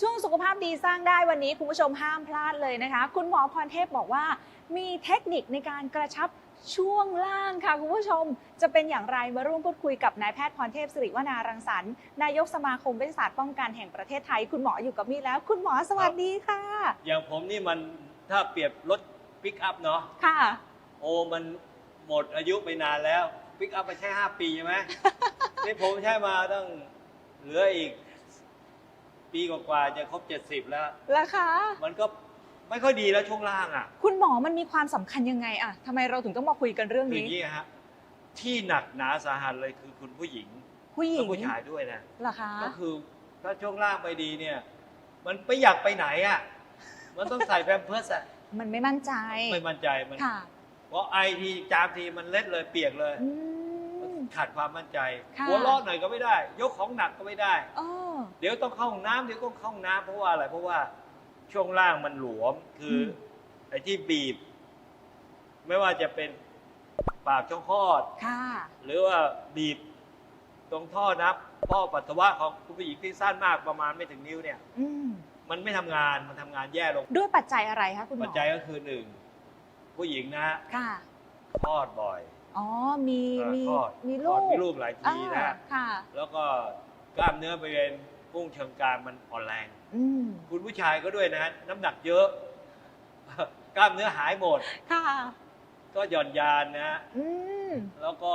ช่วงสุขภาพดีสร้างได้วันนี้คุณผู้ชมห้ามพลาดเลยนะคะ คุณหมอพรเทพบอกว่า มีเทคนิคในการกระชับช่วงล่างค่ะ คุณผู้ชมจะเป็นอย่างไรมาร่วมพูดคุยกับนายแพทย์พรเทพสิริวนารังสรรค์นายกสมาคมเวชศาสตร์ป้องกันแห่งประเทศไทย คุณหมออยู่กับมี่แล้ว คุณหมอสวัสดีค่ะ อย่างผมนี่มันถ้าเปรียบรถปิกอัพเนาะค่ะ โอ้มันหมดอายุไปนานแล้วปิกอัพไปใช้ 5 ปีใช่ไหมนี่ผมใช้มาตั้งเหลืออีก ปีกว่าๆจะครบ70แล้ว ราคามันก็ไม่ค่อยดีแล้วช่วงล่างอะคุณหมอมันมีความสำคัญยังไงอะทำไมเราถึงต้องมาคุยกันเรื่องคืออนี้ ย่างนี้ฮะที่หนักหนาสาหัสเลยคือคุณผู้หญิงผู้หญิและงผู้ชายด้วยนะ เหรอคะก็คือถ้าช่วงล่างไปดีเนี่ย มันไม่อยากไปไหนอะมันต้องใส่แพมเพิร์สอะมันไม่มั่นใจ ไม่มั่นใจมันค่ะเพราะไอทีจามทีมันเล็ดเลยเปียกเลย อืม ขาดความมั่นใจ ค่ะ หัวเราะหน่อยก็ไม่ได้ ยกของหนักก็ไม่ได้ อ๋อ เดี๋ยวต้องเข้าห้องน้ำเดี๋ยวต้องเข้าห้องน้ำเพราะว่าอะไร เพราะว่าช่วงล่างมันหลวมคืออไอ้ที่บีบ ไม่ว่าจะเป็นปากช่องคลอด ค่ะ หรือว่าบีบตรงท่อนับท่อปัสสาวะของคุณผู้หญิงที่สั้นมากประมาณไม่ถึงนิ้วเนี่ย อืม มันไม่ทำงานมันทำงานแย่ลง ด้วยปัจจัยอะไรคะคุณหมอปัจจัยก็คือหนึ่งผู้หญิงนะค่ะ คลอดบ่อย อ๋อ มีเอ่อมีคลอดมีคลลูอดกมีลูกหลายทีนะอ่าค่ะ แล้วก็กล้ามเนื้อบริเวณพุ่งเชิงกรานมันอ่อนแรง อืมคุณผู้ชายก็ด้วยนะ น้ำหนักเยอะ กล้ามเนื้อหายหมด ค่ะ ก็หย่อนยานนะ อืมแล้วก็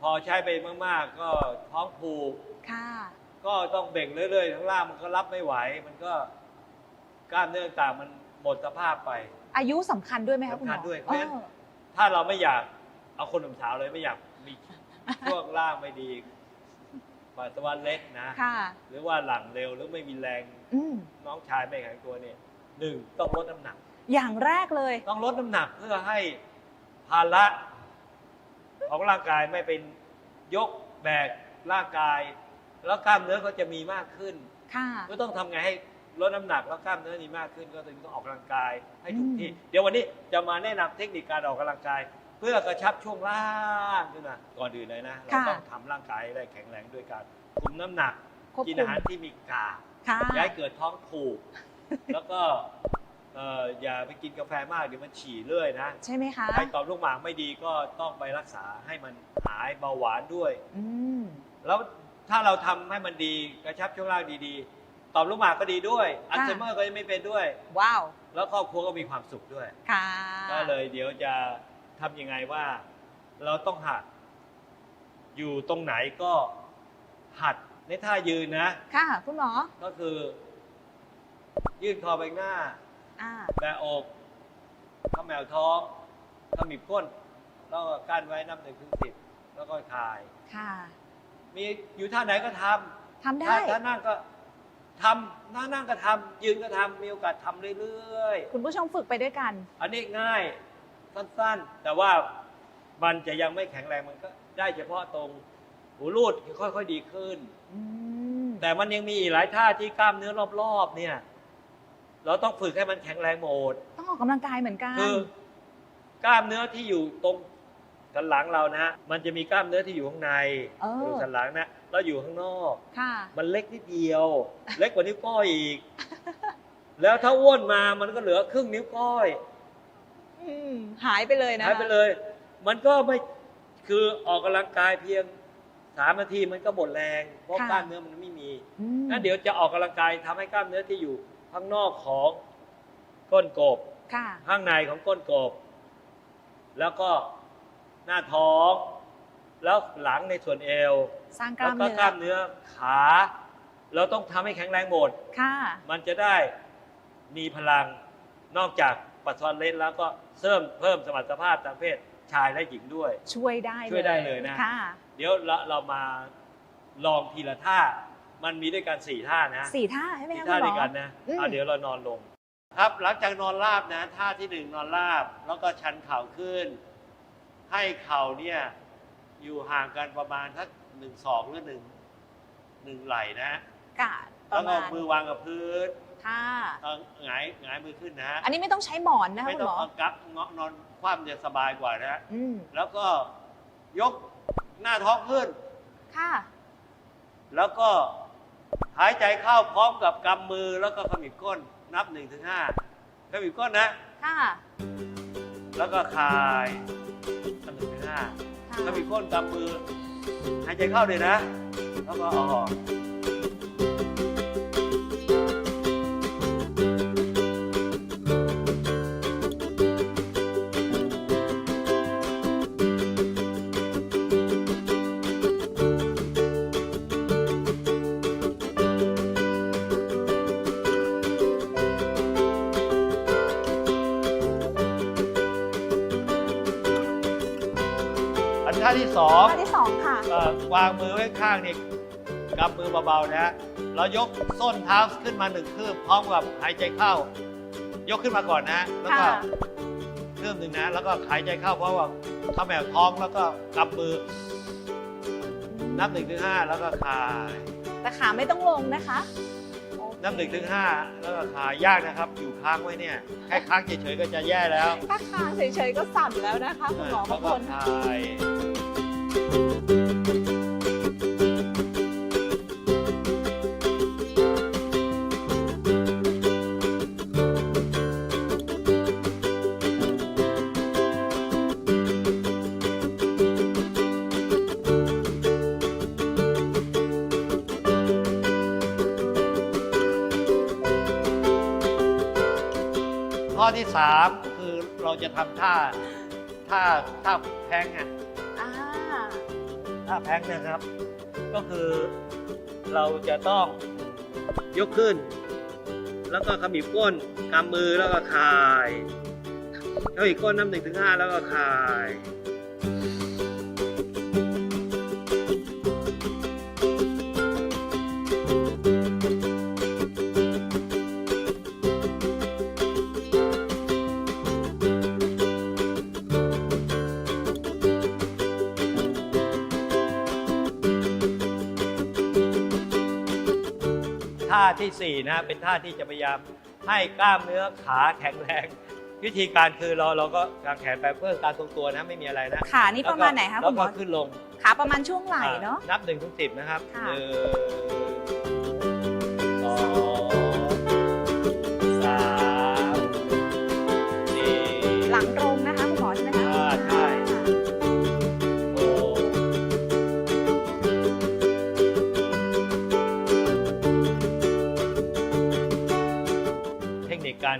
พอใช้ไปมาก ๆ ก็ท้องผูก ค่ะ ก็ต้องเบ่งเรื่อยๆข้างล่างมันก็รับไม่ไหว มันก็กล้ามเนื้อต่างๆมันหมดสภาพไป อายุสำคัญด้วยไหมคะคุณหมอสำคัญด้วยเพราะฉะนั้นอ๋อ ถ้าเราไม่อยากเอาคนหนุ่มสาวเลยไม่อยากมีช่วงล่างไม่ดีปัสสาวะเล็กนะ ค่ะ หรือว่าหลังเร็วหรือไม่มีแรงอืมน้องชายไม่แข็งตัวเนี่ยหนึ่งต้องลดน้ำหนัก อย่างแรกเลย ต้องลดน้ำหนักเพื่อให้ภาระของร่างกายไม่เป็นยกแบกร่างกาย แล้วกล้ามเนื้อก็จะมีมากขึ้นค่ะ ก็ต้องทำไงให้ ลดน้ำหนักแล้วกล้ามเนื้อมีมากขึ้นก็ถึงต้องออกกำลังกายให้ถูกที่อืมเดี๋ยววันนี้จะมาแนะนำเทคนิคการออกกำลังกาย เพื่อกระชับช่วงล่างขึ้นมาก่อนอื่นเลยนะเราต้องทำร่างกายให้ได้แข็งแรงด้วยการคุมน้ำหนัก ควบกินคุอามหารที่มีกากค่ะย้ายเกิดท้องผูก แล้วก็เอ่ออย่าไปกินกาแฟมากเดี๋ยวมันฉี่เรื่อยนะใช่ไหมคะใครตอบลูกหมากไม่ดีก็ต้องไปรักษาให้มันหายเบาหวานด้วย อืม แล้วถ้าเราทำให้มันดีกระชับช่วงล่างดีๆ ตอบลูกหมากก็ดีด้วย อัลไซเมอร์ก็ไม่เป็นด้วย ว้าว แล้วครอบครัวก็มีความสุขด้วย ค่ะ ก็เลยเดี๋ยวจะทำยังไงว่า เราต้องหัด อยู่ตรงไหนก็หัดในท่ายืนนะ ค่ะ คุณหมอ ก็คือ ยื่นคอไปข้างหน้า อ่า แบะอกขมแมวท้องขมิบก้น แล้วก็กั้นไว้นับหนึ่งถึงสิบแล้วก็คลาย ค่ะ มีอยู่ท่าไหนก็ทำทำได้ ถ้าถ้านั่งก็ ทำนั่งนั่งก็ทำยืนก็ทำมีโอกาสทำเรื่อยคุณผู้ชมฝึกไปด้วยกัน ๆ อันนี้ง่ายสั้นๆ แต่ว่ามันจะยังไม่แข็งแรงมันก็ได้เฉพาะตรงหูรูดค่อยๆดีขึ้น อืมแต่มันยังมีอีกหลายท่าที่กล้ามเนื้อรอบๆ เนี่ย เราต้องฝึกให้มันแข็งแรงหมด ต้องออกกำลังกายเหมือนกัน คือกล้ามเนื้อที่อยู่ตรง สันหลังเรานะมันจะมีกล้ามเนื้อที่อยู่ข้างในเออกระดูกสันหลังนะแล้วอยู่ข้างนอก ค่ะ มันเล็กนิดเดียว เล็กกว่านิ้วก้อยอีก แล้วถ้าอ้วนมามันก็เหลือครึ่งนิ้วก้อยอืมหายไปเลยนะหายไปเลย มันก็ไม่คือออกกำลังกายเพียงสามนาทีมันก็หมดแรงเพราะกล้ามเนื้อมันไม่มีอืมงั้นเดี๋ยวจะออกกำลังกายทำให้กล้ามเนื้อที่อยู่ข้างนอกของก้นกบ ค่ะ ข้างในของก้นกบ แล้วก็ หน้าท้อง แล้วหลังในส่วนเอวสร้างกแล้ล้าวมก็เนื้อกล้ามเนื้อขา เราต้องทำให้แข็งแรงหมด ค่ะ มันจะได้มีพลังนอกจากปัสสาวะเล็ดแล้วก็เสริมเพิ่มสมรรถภาพทางเพศชายและหญิงด้วย ช่วยได้ช่วยได้เลยนะ ค่ะเดี๋ยวเราเรามาลองทีละท่า มันมีด้วยกันสี่ท่านะสี่ท่าใช่ไหมสี่คะท่าคุณหมด้วยอ กันนะอืม เอาเดี๋ยวเรานอนลง ครับหลังจากนอนราบนะท่าที่หนึ่งนอนราบ แล้วก็ชันเข่าขึ้น ให้เข่าเนี่ย อยู่ห่างกันประมาณสักหนึ่งศอกหรือหนึ่งหนึ่งไหล่นะกาดปแล้ระวก็มาณมือวางกับพื้นค่ะ เอาหงายหงายมือขึ้นนะฮะอันนี้ไม่ต้องใช้หมอนนะคะไม่คุณต้อหมองเอากักเงาะนอนคว่ำจะสบายกว่านะฮะอืมแล้วก็ยกหน้าท้องขึ้น ค่ะ แล้วก็หายใจเข้าพร้อมกับกำมือแล้วก็ขมิบก้นนับหนึ่งถึงห้าขมิบก้นนะ ค่ะ แล้วก็คลาย แล้วมีก้นกำมือหายใจเข้าเลยนะ แล้วก็ออกาที่สองท่าที่สองค่ะ เอ่อวางมือไว้ข้างนี่กำมือเบาๆนะฮะเรายกส้นเท้าขึ้นมาหนึ่งคืบพร้อมกับหายใจเข้า ยกขึ้นมาก่อนนะ แล้วก็ค่ะเริ่มหนึ่งนะ แล้วก็หายใจเข้าเพราะว่าเข้าแมวท้องแล้วก็กำมือนับหนึ่งถึงห้าแล้วก็คลาย แต่ขาไม่ต้องลงนะคะ นับหนึ่งถึงห้าแล้วก็คลายยากนะครับ อยู่ค้างไว้เนี่ย แค่ค้างเฉยๆก็จะแย่แล้วถ้าค้างเฉยๆก็สั่นแล้วนะคะ คุณหมอแล้บาวงก็คนคลาย ที่สามคือเราจะทำท่าท่าท่าแพงอะอ่าท่าแพงนะครับ ก็คือเราจะต้องยกขึ้น แล้วก็ขมิบก้นกำมือแล้วก็คลายแล้วอีกก้นน้ำหนึ่งถึงห้าแล้วก็คลาย ท่าที่สี่นะเป็นท่าที่จะพยายามให้กล้ามเนื้อขาแข็งแรง วิธีการคือเราเราก็กางแขนไปเพื่อการทรงตัวนะไม่มีอะไรนะขานี่ประมาณไหนคะแล้คุวณหมก็อขึ้นลงขาประมาณช่วงไหล่เนาะนับหนึ่งถึงสิบนะครับค่ะ หนึ่ง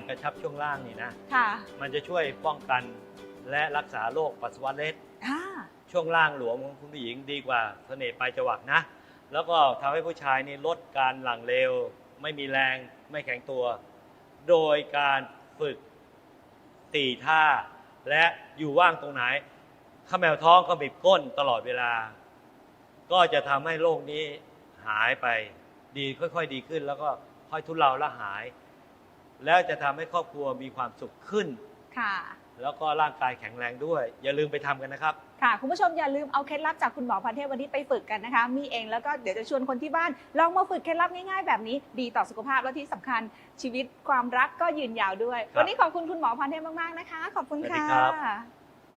การกระชับช่วงล่างนี่นะ ค่ะมันจะช่วยป้องกันและรักษาโรคปัสสาวะเล็ด อ่าช่วงล่างหลวมของคุณผู้หญิงดีกว่าเสน่ห์ปลายจวักนะ แล้วก็ทำให้ผู้ชายนี่ลดการหลั่งเร็ว ไม่มีแรงไม่แข็งตัว โดยการฝึกตีท่า และอยู่ว่างตรงไหนข้าแมวท้องก็บีบก้นตลอดเวลา ก็จะทำให้โรคนี้หายไป ดีค่อย ๆ ดีขึ้น แล้วก็ค่อยทุเลาและหาย แล้วจะทำให้ครอบครัวมีความสุขขึ้น ค่ะ แล้วก็ร่างกายแข็งแรงด้วย อย่าลืมไปทำกันนะครับ ค่ะ คุณผู้ชมอย่าลืมเอาเคล็ดลับจากคุณหมอพันเทพวันนี้ไปฝึกกันนะคะ มีเองแล้วก็เดี๋ยวจะชวนคนที่บ้าน ลองมาฝึกเคล็ดลับง่ายๆแบบนี้ ดีต่อสุขภาพและที่สำคัญชีวิตความรักก็ยืนยาวด้วย ครับวันนี้ขอบคุณคุณหมอพันเทพมากๆนะคะ ขอบคุณสวัสดีค่ะ ครับ